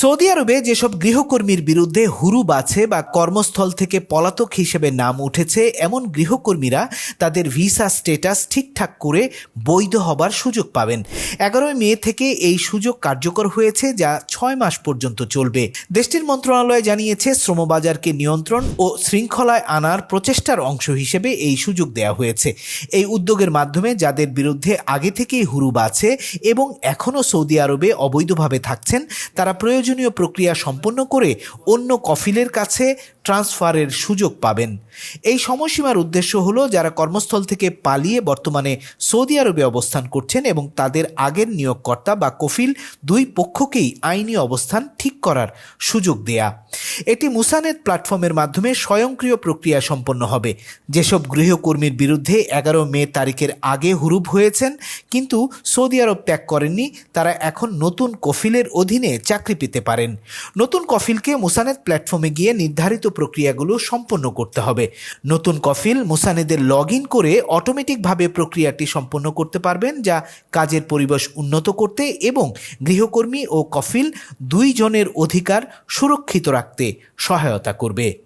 Saudi আরবে যেসব গৃহকর্মীর বিরুদ্ধে হুরুব আছে বা কর্মস্থল থেকে পলাতক হিসেবে নাম উঠেছে, এমন গৃহকর্মীরা তাদের ভিসা স্টেটাস ঠিকঠাক করে বৈধ হবার সুযোগ পাবেন। এগারোই মে থেকে এই সুযোগ কার্যকর হয়েছে, যা ছয় মাস পর্যন্ত চলবে। দেশটির মন্ত্রণালয় জানিয়েছে, শ্রমবাজারকে নিয়ন্ত্রণ ও শৃঙ্খলায় আনার প্রচেষ্টার অংশ হিসেবে এই সুযোগ দেওয়া হয়েছে। এই উদ্যোগের মাধ্যমে যাদের বিরুদ্ধে আগে থেকেই হুরুব আছে এবং এখনও সৌদি আরবে অবৈধভাবে থাকছেন, তারা প্রয়োজনীয় প্রক্রিয়া সম্পন্ন করে অন্য কফিলের কাছে ট্রান্সফারের সুযোগ পাবেন। এই সময়সীমার উদ্দেশ্য হলো যারা কর্মস্থল থেকে পালিয়ে বর্তমানে সৌদি আরবে অবস্থান করছেন এবং তাদের আগের নিয়োগকর্তা বা কফিল দুই পক্ষকেই আইনি অবস্থান ঠিক করার সুযোগ দেয়া। এটি মুসানেট প্ল্যাটফর্মের মাধ্যমে স্বয়ংক্রিয় প্রক্রিয়া সম্পন্ন হবে। যেসব গৃহকর্মীর বিরুদ্ধে এগারো মে তারিখের আগে হুরুপ হয়েছেন, কিন্তু সৌদি আরব ত্যাগ করেননি, তারা এখন নতুন কফিলের অধীনে চাকরি পেতে পারেন। নতুন কফিলকে মোসানেদ প্ল্যাটফর্মে গিয়ে নির্ধারিত প্রক্রিয়াগুলো সম্পন্ন করতে হবে। নতুন কফিল মোসানেদের লগ ইন করে অটোমেটিকভাবে প্রক্রিয়াটি সম্পন্ন করতে পারবেন, যা কাজের পরিবেশ উন্নত করতে এবং গৃহকর্মী ও কফিল দুইজনের অধিকার সুরক্ষিত রাখতে সহায়তা করবে।